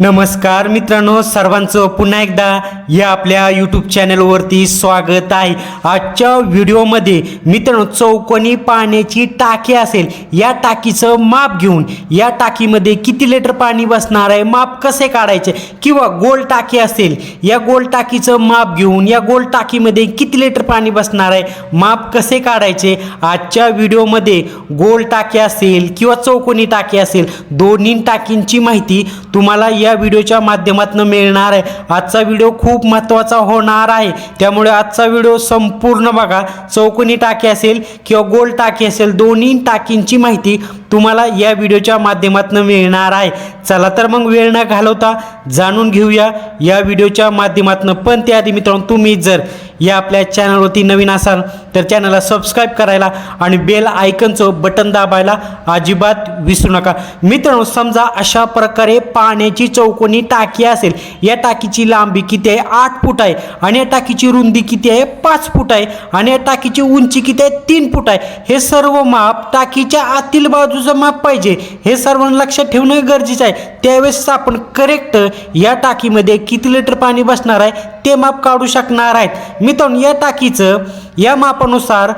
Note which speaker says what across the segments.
Speaker 1: नमस्कार मित्रांनो सर्वांचं पुन्हा एकदा या आपल्या यूट्यूब चॅनलवरती स्वागत आहे. आजच्या व्हिडिओमध्ये मित्रांनो चौकोनी पाण्याची टाकी असेल या टाकीचं माप घेऊन या टाकीमध्ये किती लिटर पाणी बसणार आहे माप कसे काढायचे किंवा गोल टाकी असेल या गोल टाकीचं माप घेऊन या गोल टाकीमध्ये किती लिटर पाणी बसणार आहे माप कसे काढायचे आजच्या व्हिडिओमध्ये गोल टाकी असेल किंवा चौकोनी टाकी असेल दोन्ही टाकींची माहिती तुम्हाला या या व्हिडिओच्या माध्यमातून मिळणार आहे. आजचा व्हिडिओ खूप महत्त्वाचा होणार आहे. त्यामुळे आजचा व्हिडिओ संपूर्ण बघा. चौकोनी टाकी असेल किंवा गोल टाकी असेल दोन्ही टाकींची माहिती तुम्हाला या व्हिडिओच्या माध्यमातून मिळणार आहे. चला तर मग वेळ न घालवता जाणून घेऊया या व्हिडिओच्या माध्यमातून. पण त्याआधी मित्रांनो तुम्ही जर या आपल्या चॅनलवरती नवीन असाल तर चॅनलला सबस्क्राईब करायला आणि बेल आयकनचं बटन दाबायला अजिबात विसरू नका. मित्रांनो समजा अशा प्रकारे पाण्याची चौकोनी टाकी असेल या टाकीची लांबी किती आहे? आठ फूट आहे आणि या टाकीची रुंदी किती आहे? पाच फूट आहे आणि या टाकीची उंची किती आहे? तीन फूट आहे. हे सर्व माप टाकीच्या आतील बाजूचं माप पाहिजे. हे सर्वांना लक्षात ठेवणं गरजेचं आहे. त्यावेळेस आपण करेक्ट या टाकीमध्ये किती लिटर पाणी बसणार आहे? ते माप काढू शकणार आहेत. मित्रांनो या टाकीचं या मापानुसार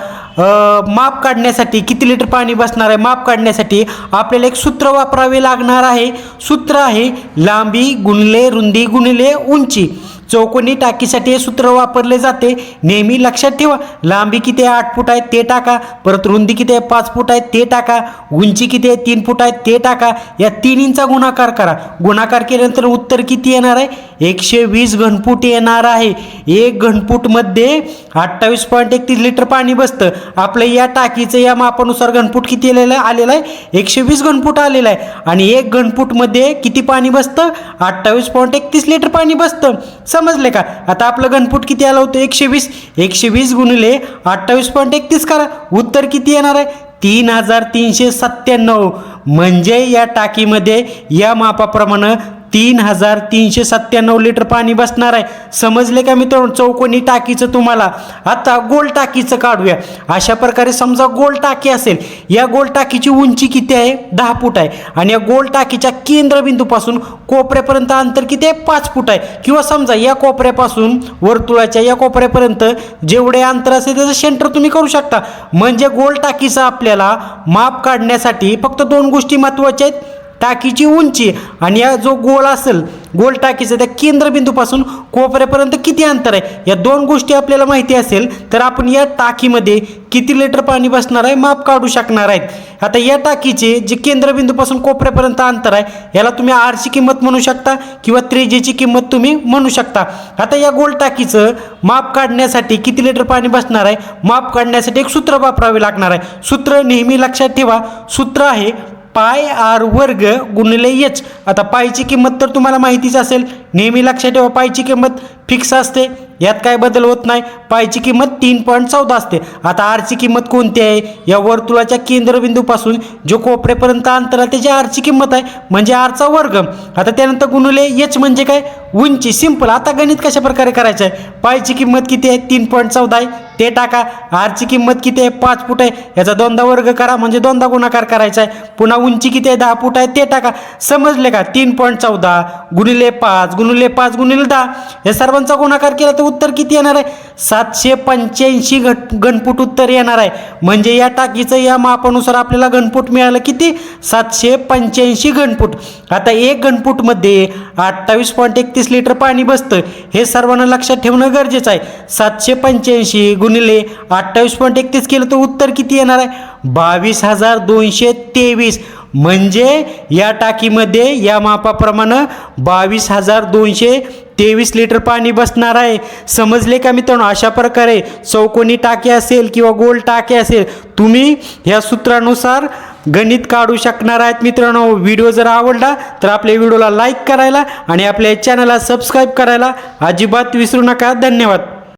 Speaker 1: माप काढण्यासाठी किती लिटर पाणी बसणार आहे माप काढण्यासाठी आपल्याला एक सूत्र वापरावे लागणार आहे. सूत्र आहे लांबी गुणले रुंदी गुणले उंची. चौकोनी टाकीसाठी हे सूत्र वापरले जाते. नेहमी लक्षात ठेवा लांबी किती आहे? आठ फूट आहे ते टाका. परत रुंदी किती आहे? पाच फूट आहे ते टाका. उंची किती आहे? तीन फूट आहे ते टाका. या तिन्हींचा गुणाकार करा. गुणाकार केल्यानंतर उत्तर किती येणार आहे? एकशे वीस घनफूट येणार आहे. एक घनफूटमध्ये अठ्ठावीस पॉईंट एकतीस लिटर पाणी बसतं. आपलं या टाकीचं या मापानुसार घनफूट किती आलेलं आहे? आलेलं आहे. एकशे वीस घनफूट आलेलं आहे. आणि एक घनफूटमध्ये किती पाणी बसतं? अठ्ठावीस पॉईंट एकतीस लिटर पाणी बसतं. समजले का? आता आपलं घनफूट किती आलं होतं? एकशे वीस. एकशे वीस गुणिले अठ्ठावीस पॉईंट एकतीस करा. उत्तर किती येणार आहे? तीन हजार तीनशे सत्त्याण्णव. म्हणजे या टाकीमध्ये या मापाप्रमाणे तीन हजार तीनशे सत्त्याण्णव लिटर पाणी बसणार आहे. समजले का मित्रांनो? चौकोनी टाकीचं तुम्हाला. आता गोल टाकीचं काढूया. अशा प्रकारे समजा गोल टाकी असेल या गोल टाकीची उंची किती आहे? दहा फूट आहे. आणि या गोल टाकीच्या केंद्रबिंदूपासून कोपऱ्यापर्यंत अंतर किती आहे? पाच फूट आहे. किंवा समजा या कोपऱ्यापासून वर्तुळाच्या या कोपऱ्यापर्यंत जेवढे अंतर असेल त्याचं सेंटर तुम्ही करू शकता. म्हणजे गोल टाकीचं आपल्याला माप काढण्यासाठी फक्त दोन गोष्टी महत्त्वाच्या आहेत. टाकीची उंची आणि या जो गोल असेल गोल टाकीचं त्या केंद्रबिंदूपासून कोपऱ्यापर्यंत किती अंतर आहे? या दोन गोष्टी आपल्याला माहिती असेल तर आपण या टाकीमध्ये किती लिटर पाणी बसणार आहे माप काढू शकणार आहेत. आता या टाकीचे जे केंद्रबिंदूपासून कोपऱ्यापर्यंत अंतर आहे याला तुम्ही आरची किंमत म्हणू शकता किंवा त्रिजेची किंमत तुम्ही म्हणू शकता. आता या गोल टाकीचं माप काढण्यासाठी किती लिटर पाणी बसणार आहे? माप काढण्यासाठी एक सूत्र वापरावे लागणार आहे. सूत्र नेहमी लक्षात ठेवा. सूत्र आहे पाय आर वर्ग गुणिले एच आता पायची किंमत तर तुम्हाला माहितीच असेल. नेहमी लक्षात ठेवा पायची किंमत फिक्स असते. यात काय बदल होत नाही. पायची किंमत तीन पॉईंट चौदा असते. आता आरची किंमत कोणती आहे? या वर्तुळाच्या केंद्रबिंदूपासून जो कोपऱ्यापर्यंत अंतर आहे त्याची आरची किंमत आहे म्हणजे आरचा वर्ग. आता त्यानंतर गुणिले एच म्हणजे काय? उंची. सिंपल आता गणित कशा प्रकारे करायचं आहे पायची किंमत किती आहे? तीन पॉईंट चौदा आहे. ते टाका. आरची किंमत किती आहे? पाच फूट आहे. याचा दोनदा वर्ग करा म्हणजे दोनदा गुणाकार करायचा आहे. पुन्हा उंची किती आहे? दहा फूट आहे. ते टाका. समजले का? तीन पॉईंट चौदा गुणिले पाच गुणिले पाच गुणिले दहा. या सर्वांचा गुणाकार केला तर उत्तर किती येणार आहे? सातशे पंच्याऐंशी घट घनफूट उत्तर येणार आहे. म्हणजे या टाकीचं या मापानुसार आपल्याला घनफूट मिळालं किती? सातशे पंच्याऐंशी घनफूट. आता एक घनफूटमध्ये अठ्ठावीस पॉईंट एकतीस लिटर पाणी बसतं. हे सर्वांना लक्षात ठेवणं गरजेचं आहे. सातशे पंच्याऐंशी गुणिले अठ्ठावीस पॉईंट एकतीस केलं तर उत्तर किती येणार आहे? बावीस हजार दोनशे तेवीस. म्हणजे या टाकीमध्ये या मापाप्रमाणे बावीस हजार दोनशे तेवीस लिटर पाणी बसणार आहे. समजले का मित्रांनो? अशा प्रकारे चौकोनी टाकी असेल किंवा गोल टाकी असेल तुम्ही ह्या सूत्रानुसार गणित काढू शकणार आहेत मित्रांनो. व्हिडिओ जर आवडला तर आपल्या व्हिडिओला लाईक करायला आणि आपल्या चॅनलला सबस्क्राईब करायला अजिबात विसरू नका. धन्यवाद.